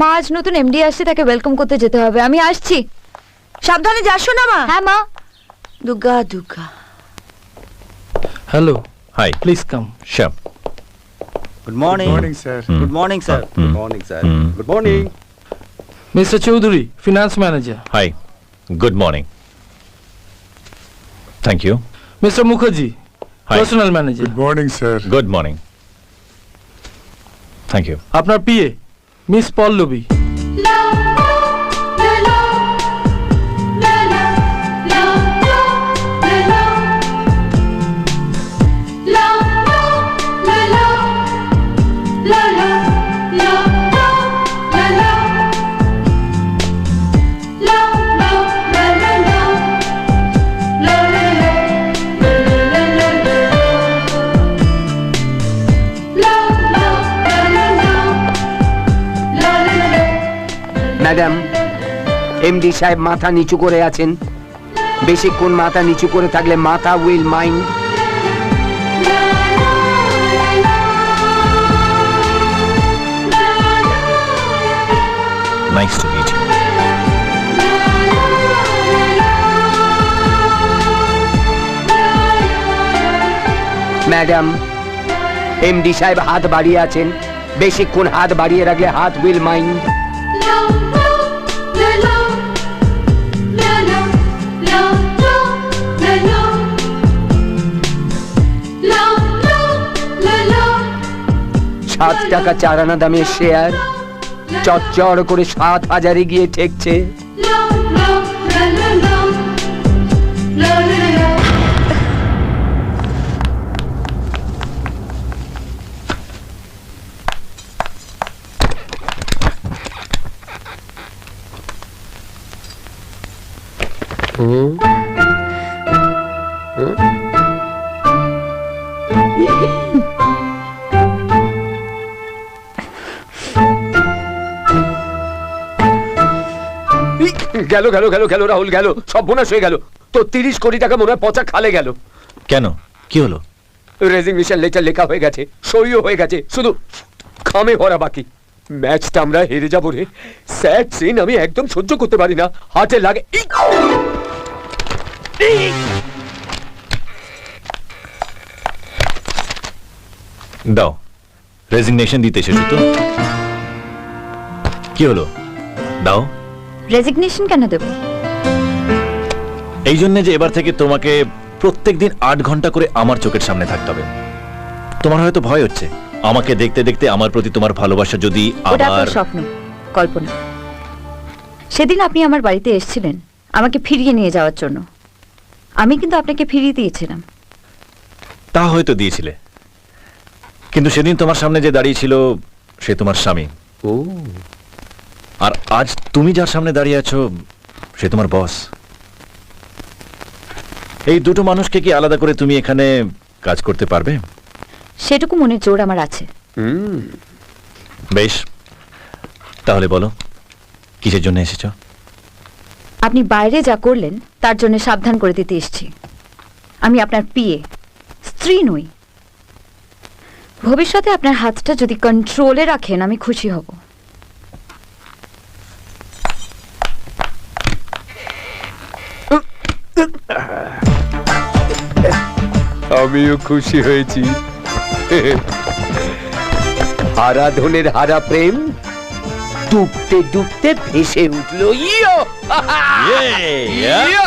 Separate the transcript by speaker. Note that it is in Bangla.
Speaker 1: মা আজ নতুন এমডি আসছে তাকে ওয়েলকাম করতে যেতে হবে। আমি আসছি।
Speaker 2: সাবধানে যাস না মা।
Speaker 1: হ্যাঁ মা।
Speaker 2: Durga Durga
Speaker 3: hello
Speaker 4: hi
Speaker 5: please come
Speaker 6: Shyam good morning
Speaker 5: morning sir good
Speaker 6: morning sir good
Speaker 4: morning
Speaker 6: sir good
Speaker 3: morning mister Chowdhury finance
Speaker 4: manager hi good morning thank
Speaker 3: you mister
Speaker 4: Mukherjee
Speaker 3: personal manager
Speaker 6: good morning sir
Speaker 4: good morning thank you
Speaker 3: আপনার PA miss Pallabi.
Speaker 7: Madam MD সাহেব মাথা নিচু করে আছেন। বেশিক্ষণ মাথা নিচু করে থাকলে মাথা will mind.
Speaker 4: Nice to meet you.
Speaker 7: Madam MD সাহেব হাত বাড়িয়ে আছেন। বেশিক্ষণ হাত বাড়িয়ে রাখলে হাত উইল মাইন্ড। সাত টাকা চার আনা দামের শেয়ার চচ্চড় করে সাত হাজারে গিয়ে ঠেকছে। গেল গেল গেল গেল রাহুল গেল। সব বোনাস হয়ে গেল। তো তিরিশ কোটি টাকা মনে হয় পচা খালে গেল।
Speaker 4: কেন? কি হলো?
Speaker 7: রেজিগনেশন লেটার লেখা হয়ে গেছে সইও হয়ে গেছে শুধু খামে ভরা বাকি। ম্যাচটা আমরা হেরে যাব রে। স্যাড সিন আমি একদম সহ্য করতে পারি না। হাতে লাগে
Speaker 4: দাও। রেজিগনেশন দিতে এসেছ তো? কি হলো? দাও।
Speaker 1: রেজিগনেশন কেন দেব?
Speaker 4: এই জন্য যে এবার থেকে তোমাকে প্রত্যেকদিন আট ঘণ্টা করে আমার চোখের সামনে থাকতে হবে। তোমার হয়তো ভয় হচ্ছে। আমাকে দেখতে দেখতে আমার প্রতি তোমার ভালোবাসা যদি আবার
Speaker 1: স্বপ্ন কল্পনা। সেদিন আপনি আমার বাড়িতে এসেছিলেন আমাকে ফিরিয়ে নিয়ে যাওয়ার জন্য। আমি কিন্তু আপনাকে ফিরিয়ে দিয়েছিলাম।
Speaker 4: তা হয়তো দিয়েছিলে। কিন্তু সেদিন তোমার সামনে যে দাঁড়িয়ে ছিল সে তোমার স্বামী।
Speaker 7: ও।
Speaker 4: আর আজ তুমি যার সামনে দাঁড়িয়ে আছো সে তোমার বস। এই দুটো মানুষকে কি আলাদা করে তুমি এখানে কাজ করতে পারবে?
Speaker 1: সেটুকু মনে জোর আমার আছে।
Speaker 7: হুম।
Speaker 4: বেশ তাহলে বলো কিসের জন্য এসেছ?
Speaker 1: আপনি বাইরে যা করলেন তার জন্য সাবধান করে দিতে এসেছি। আমি আপনার পিয়ে স্ত্রী নই। ভবিষ্যতে আপনার হাতটা যদি কন্ট্রোলে রাখেন আমি খুশি হব।
Speaker 7: আমিও খুশি হয়েছি। আরাধনের হারা প্রেম ডুবতে ডুবতে ভেসে উঠল। ইয়ো! ইয়ো!